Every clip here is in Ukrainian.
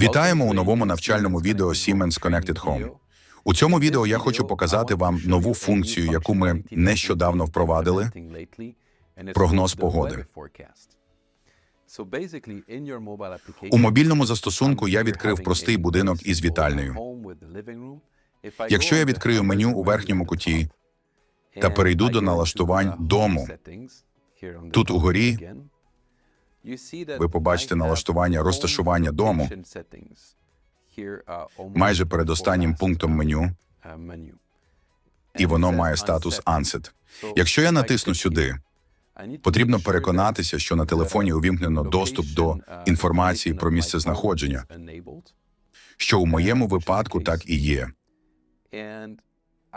Вітаємо у новому навчальному відео Siemens Connected Home. У цьому відео я хочу показати вам нову функцію, яку ми нещодавно впровадили – прогноз погоди. У мобільному застосунку я відкрив простий будинок із вітальнею. Якщо я відкрию меню у верхньому куті та перейду до налаштувань дому, тут угорі ви побачите налаштування розташування дому майже перед останнім пунктом меню, і воно має статус Unset. Якщо я натисну сюди, потрібно переконатися, що на телефоні увімкнено доступ до інформації про місце знаходження, що у моєму випадку так і є.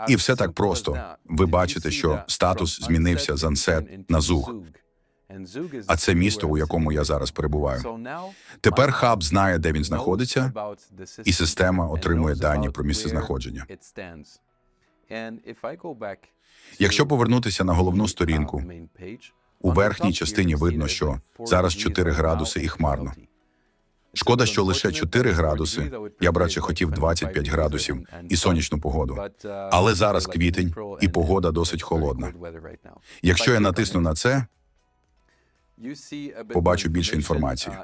І все так просто. Ви бачите, що статус змінився з Unset на Zug. А це місто, у якому я зараз перебуваю. Тепер хаб знає, де він знаходиться, і система отримує дані про місце знаходження. Якщо повернутися на головну сторінку, у верхній частині видно, що зараз 4 градуси і хмарно. Шкода, що лише 4 градуси. Я б радше хотів 25 градусів і сонячну погоду. Але зараз квітень, і погода досить холодна. Якщо я натисну на це, побачу більше інформації.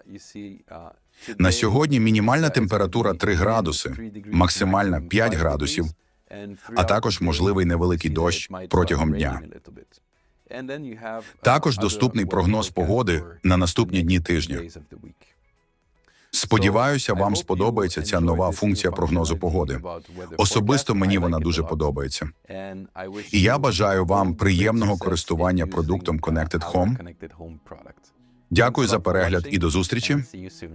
на сьогодні мінімальна температура 3 градуси, максимальна 5 градусів, а також можливий невеликий дощ протягом дня. Також доступний прогноз погоди на наступні дні тижня. Сподіваюся, вам сподобається ця нова функція прогнозу погоди. Особисто мені вона дуже подобається. І я бажаю вам приємного користування продуктом Connected Home. Дякую за перегляд і до зустрічі. зустрічі.